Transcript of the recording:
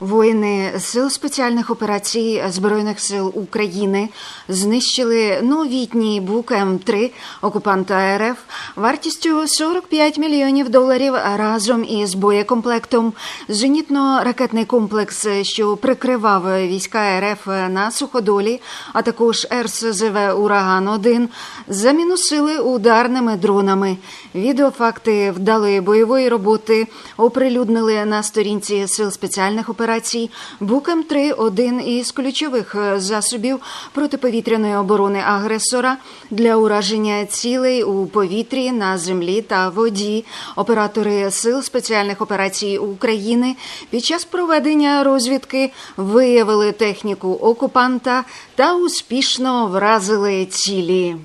Воїни сил спеціальних операцій Збройних сил України знищили новітній бук М3 окупанта РФ вартістю 45 мільйонів доларів разом із боєкомплектом. Зенітно-ракетний комплекс, що прикривав війська РФ на суходолі, а також РСЗВ Ураган 1 замінусили ударними дронами. Відеофакти вдалої бойової роботи оприлюднили на сторінці сил спеціальних операцій. Букем 3 один із ключових е, засобів протиповітряної оборони агресора для ураження цілей у повітрі, на землі та воді. Оператори сил спеціальних операцій України під час проведення розвідки виявили техніку окупанта та успішно вразили цілі.